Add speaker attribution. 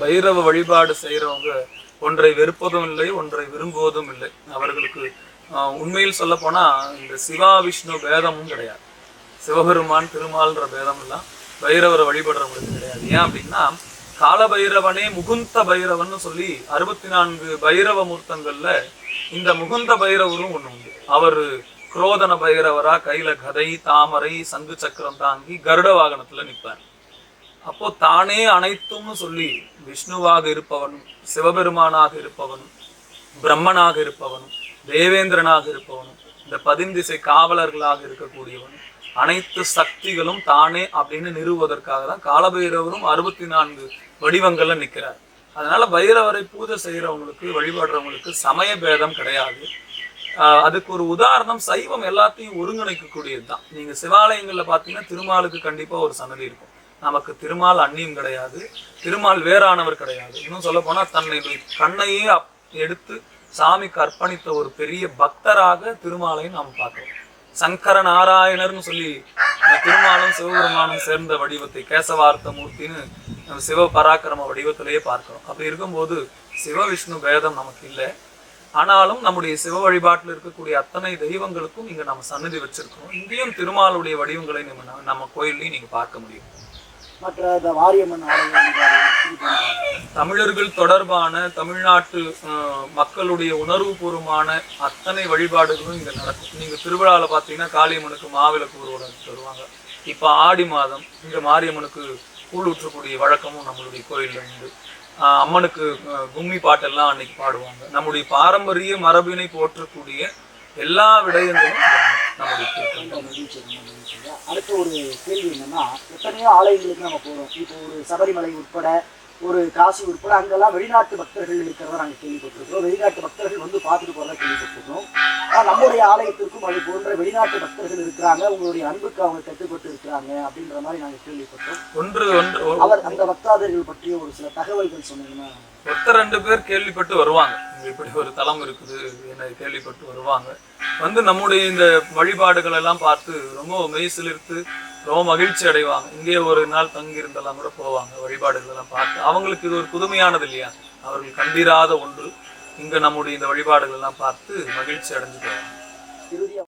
Speaker 1: பைரவ வழிபாடு செய்யறவங்க ஒன்றை வெறுப்பதும் இல்லை ஒன்றை விரும்புவதும் இல்லை. அவர்களுக்கு ஆஹ், உண்மையில் சொல்ல போனா இந்த சிவா விஷ்ணு பேதமும் கிடையாது. சிவபெருமான் திருமால்ன்ற பேதம் எல்லாம் பைரவரை வழிபடுறவங்களுக்கு கிடையாது. ஏன் அப்படின்னா கால பைரவனே முகுந்த பைரவன்னு சொல்லி அறுபத்தி நான்கு பைரவ மூர்த்தங்கள்ல இந்த முகுந்த பைரவரும் ஒண்ணு உண்டு. அவரு குரோதன பைரவரா கையில கதை தாமரை சங்கு சக்கரம் தாங்கி கருட வாகனத்துல நிற்பார் அப்போ தானே அனைத்தும்னு சொல்லி விஷ்ணுவாக இருப்பவனும் சிவபெருமானாக இருப்பவனும் பிரம்மனாக இருப்பவனும் தேவேந்திரனாக இருப்பவனும் இந்த பதிந்திசை காவலர்களாக இருக்கக்கூடியவனும் அனைத்து சக்திகளும் தானே அப்படின்னு நிறுவுவதற்காக தான் காலபைரவரும் அறுபத்தி நான்கு வடிவங்கள்ல நிற்கிறார் அதனால பைரவரை பூஜை செய்கிறவங்களுக்கு வழிபடுறவங்களுக்கு சமய பேதம் கிடையாது. அதுக்கு ஒரு உதாரணம் சைவம் எல்லாத்தையும் ஒருங்கிணைக்கக்கூடியது தான் நீங்கள் சிவாலயங்களில் பார்த்தீங்கன்னா திருமாலுக்கு கண்டிப்பாக ஒரு சன்னதி இருக்கும். நமக்கு திருமால் அந்நியம் கிடையாது திருமால் வேறானவர் கிடையாது. இன்னும் சொல்ல போனால் தன்னை கண்ணையே அப்- எடுத்து சாமிக்கு அர்ப்பணித்த ஒரு பெரிய பக்தராக திருமாலை நாம் பார்க்கிறோம். சங்கர நாராயணர்னு சொல்லி திருமாலும் சிவபெருமானும் சேர்ந்த வடிவத்தை கேசவார்த்த மூர்த்தின்னு நம்ம சிவ பராக்கிரம வடிவத்திலேயே பார்க்கிறோம். அப்படி இருக்கும்போது சிவ விஷ்ணு பேதம் நமக்கு இல்லை. ஆனாலும் நம்முடைய சிவ வழிபாட்டில் இருக்கக்கூடிய அத்தனை தெய்வங்களுக்கும் இங்கே நம்ம சன்னதி வச்சிருக்கோம் இங்கேயும் திருமாலுடைய வடிவங்களை நம்ம நம்ம கோயில்லையும் நீங்கள் பார்க்க முடியும்.
Speaker 2: மற்ற இந்த மாரியம்மன் ஆலயம்
Speaker 1: தமிழர்கள் தொடர்பான தமிழ்நாட்டு மக்களுடைய உணர்வுபூர்வமான அத்தனை வழிபாடுகளும் இங்க நடக்கும். நீங்க திருவிழாவில் பார்த்தீங்கன்னா காளியம்மனுக்கு மாவிளக்கு ஊர்வலம் வருவாங்க இப்போ ஆடி மாதம் இங்க மாரியம்மனுக்கு கூழ் ஊற்றக்கூடிய வழக்கமும் நம்மளுடைய கோயில்ல உண்டு. அம்மனுக்கு கும்மி பாட்டெல்லாம் அன்னைக்கு பாடுவாங்க. நம்முடைய பாரம்பரிய மரபினை போற்றக்கூடிய எல்லா விடயங்களும்
Speaker 2: அடுத்த ஒரு கேள்வி என்னன்னா எத்தனையோ ஆலயங்களுக்கு நம்ம போறோம் இப்போ ஒரு சபரிமலை உட்பட ஒரு காசி உட்பட அங்கெல்லாம் வெளிநாட்டு பக்தர்கள் இருக்கிறத நாங்கள் கேள்விப்பட்டிருக்கிறோம் வெளிநாட்டு பக்தர்கள் வந்து பார்த்துட்டு போறதா கேள்விப்பட்டிருக்கிறோம் ஆனால் நம்முடைய ஆலயத்திற்கும் அது போன்ற வெளிநாட்டு பக்தர்கள் இருக்கிறாங்க உங்களுடைய அன்புக்கு அவங்க கட்டுப்பட்டு இருக்கிறாங்க அப்படின்ற மாதிரி நாங்கள் கேள்விப்பட்டோம்
Speaker 1: ஒன்று ஒன்று.
Speaker 2: அவர் அந்த பக்தாதர்கள் பற்றிய ஒரு சில தகவல்கள் சொன்னீங்கன்னா?
Speaker 1: ஒருத்தர் ரெண்டு பேர் கேள்விப்பட்டு வருவாங்க. இப்படி ஒரு தளம் இருக்குது என்ன கேள்விப்பட்டு வருவாங்க. வந்து நம்முடைய இந்த வழிபாடுகள் எல்லாம் பார்த்து ரொம்ப மெய்சிலிருத்து ரொம்ப மகிழ்ச்சி அடைவாங்க. இங்கே ஒரு நாள் தங்கி இருந்தெல்லாம் கூட போவாங்க வழிபாடுகள் எல்லாம் பார்த்து. அவங்களுக்கு இது ஒரு புதுமையானது இல்லையா? அவர்கள் கண்டிராத ஒன்று. இங்க நம்முடைய இந்த வழிபாடுகள் எல்லாம் பார்த்து மகிழ்ச்சி அடைஞ்சு போவாங்க.